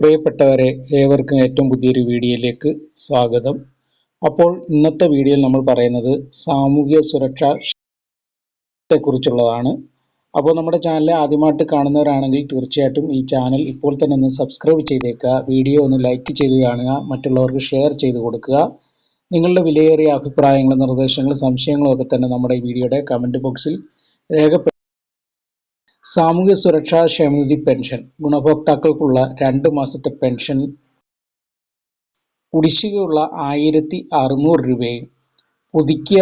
പ്രിയപ്പെട്ടവരെ ഏവർക്കും ഏറ്റവും പുതിയൊരു വീഡിയോയിലേക്ക് സ്വാഗതം. അപ്പോൾ ഇന്നത്തെ വീഡിയോയിൽ നമ്മൾ പറയുന്നത് സാമൂഹ്യ സുരക്ഷത്തെ കുറിച്ചുള്ളതാണ് അപ്പോൾ നമ്മുടെ ചാനലിൽ ആദ്യമായിട്ട് കാണുന്നവരാണെങ്കിൽ തീർച്ചയായിട്ടും ഈ ചാനൽ ഇപ്പോൾ തന്നെ ഒന്ന് സബ്സ്ക്രൈബ് ചെയ്തേക്കുക വീഡിയോ ഒന്ന് ലൈക്ക് ചെയ്ത് കാണുക മറ്റുള്ളവർക്ക് ഷെയർ ചെയ്ത് കൊടുക്കുക. നിങ്ങളുടെ വിലയേറിയ അഭിപ്രായങ്ങളും നിർദ്ദേശങ്ങളും സംശയങ്ങളും ഒക്കെ തന്നെ നമ്മുടെ വീഡിയോയുടെ കമന്റ് ബോക്സിൽ രേഖപ്പെടുത്തുക സാമൂഹ്യ സുരക്ഷാ ക്ഷേമനിധി പെൻഷൻ. ഗുണഭോക്താക്കൾക്കുള്ള രണ്ട് മാസത്തെ പെൻഷൻ. കുടിശ്ശികയുള്ള ആയിരത്തി അറുന്നൂറ് രൂപയും പുതുക്കിയ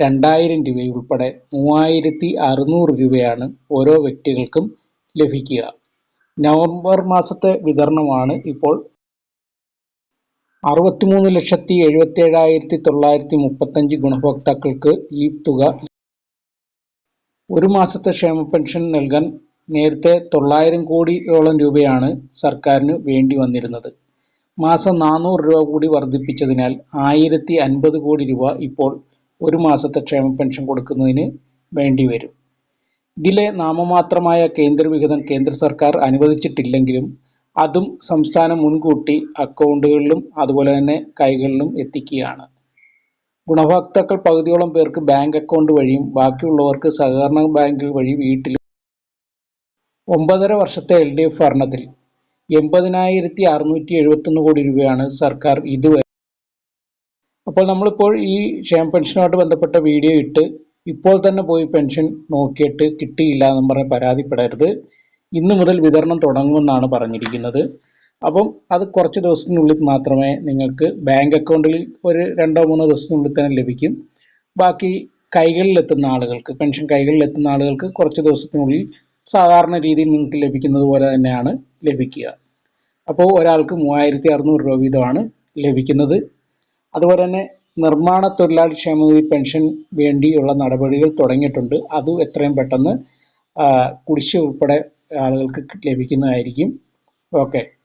രണ്ടായിരം രൂപയും ഉൾപ്പെടെ മൂവായിരത്തി അറുന്നൂറ് രൂപയാണ് ഓരോ വ്യക്തികൾക്കും ലഭിക്കുക. നവംബർ മാസത്തെ വിതരണമാണ് ഇപ്പോൾ അറുപത്തിമൂന്ന് ലക്ഷത്തി എഴുപത്തി ഏഴായിരത്തി തൊള്ളായിരത്തി മുപ്പത്തഞ്ച് ഗുണഭോക്താക്കൾക്ക് ഈ തുക ഒരു മാസത്തെ ക്ഷേമ പെൻഷൻ നൽകാൻ നേരത്തെ തൊള്ളായിരം കോടിയോളം രൂപയാണ് സർക്കാരിന് വേണ്ടി വന്നിരുന്നത്. മാസം നാനൂറ് രൂപ കൂടി വർദ്ധിപ്പിച്ചതിനാൽ ആയിരത്തി അൻപത് കോടി രൂപ ഇപ്പോൾ ഒരു മാസത്തെ ക്ഷേമ പെൻഷൻ കൊടുക്കുന്നതിന് വേണ്ടി വരും. ഇതിലെ നാമമാത്രമായ കേന്ദ്രവിഹിതം കേന്ദ്ര സർക്കാർ അനുവദിച്ചിട്ടില്ലെങ്കിലും അതും സംസ്ഥാനം മുൻകൂട്ടി അക്കൗണ്ടുകളിലും അതുപോലെ തന്നെ കൈകളിലും എത്തിക്കുകയാണ്. ഗുണഭോക്താക്കൾ പകുതിയോളം പേർക്ക് ബാങ്ക് അക്കൗണ്ട് വഴിയും ബാക്കിയുള്ളവർക്ക് സഹകരണ ബാങ്കുകൾ വഴി വീട്ടിലും. ഒമ്പതര വർഷത്തെ എൽ ഡി എഫ് ഭരണത്തിൽ എൺപതിനായിരത്തി അറുന്നൂറ്റി എഴുപത്തൊന്ന് കോടി രൂപയാണ് സർക്കാർ ഇതുവരെ. അപ്പോൾ നമ്മളിപ്പോൾ ഈ ക്ഷേമ പെൻഷനുമായിട്ട് ബന്ധപ്പെട്ട വീഡിയോ ഇട്ട് ഇപ്പോൾ തന്നെ പോയി പെൻഷൻ നോക്കിയിട്ട് കിട്ടിയില്ല എന്നും പറഞ്ഞ് പരാതിപ്പെടരുത്. ഇന്നു മുതൽ വിതരണം തുടങ്ങുമെന്നാണ് പറഞ്ഞിരിക്കുന്നത്. അപ്പം അത് കുറച്ച് ദിവസത്തിനുള്ളിൽ മാത്രമേ നിങ്ങൾക്ക് ബാങ്ക് അക്കൗണ്ടിൽ ഒരു രണ്ടോ മൂന്നോ ദിവസത്തിനുള്ളിൽ തന്നെ ലഭിക്കും. ബാക്കി കൈകളിലെത്തുന്ന ആളുകൾക്ക് പെൻഷൻ കൈകളിലെത്തുന്ന ആളുകൾക്ക് കുറച്ച് ദിവസത്തിനുള്ളിൽ സാധാരണ രീതിയിൽ നിങ്ങൾക്ക് ലഭിക്കുന്നത് പോലെ തന്നെയാണ് ലഭിക്കുക. അപ്പോൾ ഒരാൾക്ക് മൂവായിരത്തി അറുന്നൂറ് രൂപ വീതമാണ് ലഭിക്കുന്നത്. അതുപോലെ തന്നെ നിർമ്മാണ തൊഴിലാളി ക്ഷേമനിധി പെൻഷൻ വേണ്ടിയുള്ള നടപടികൾ തുടങ്ങിയിട്ടുണ്ട്. അതും എത്രയും പെട്ടെന്ന് കുടിശ്ശിക ഉൾപ്പെടെ ആളുകൾക്ക് ലഭിക്കുന്നതായിരിക്കും. ഓക്കെ.